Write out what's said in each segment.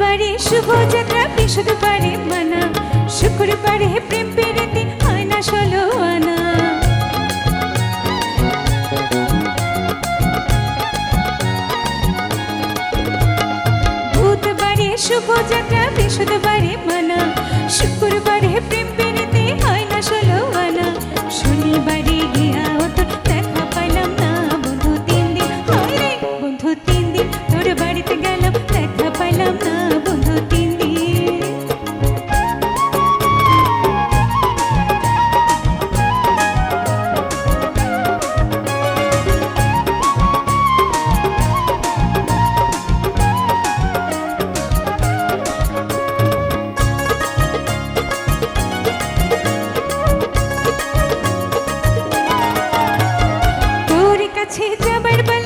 বাড়ি, শুভ যাত্রা শুভযাত্রা পারে মানা। শুক্রবারে প্রেম পেরেতে হয় না সলো আনা। ভূত বাড়ি শুভ যাত্রা শুভযাত্রা বৃহস্পতিবারে মানা। শুক্র Independent.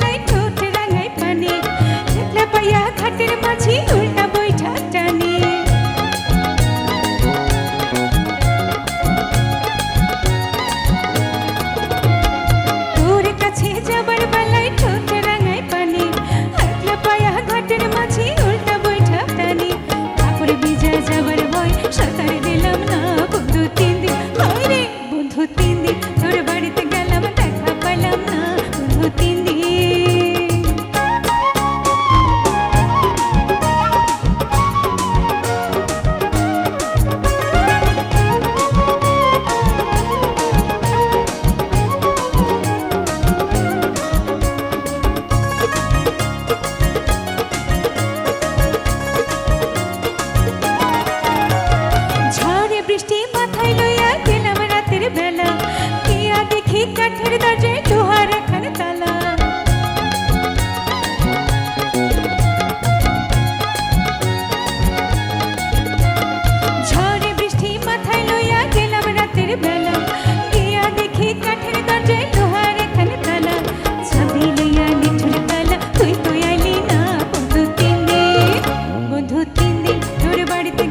படித்து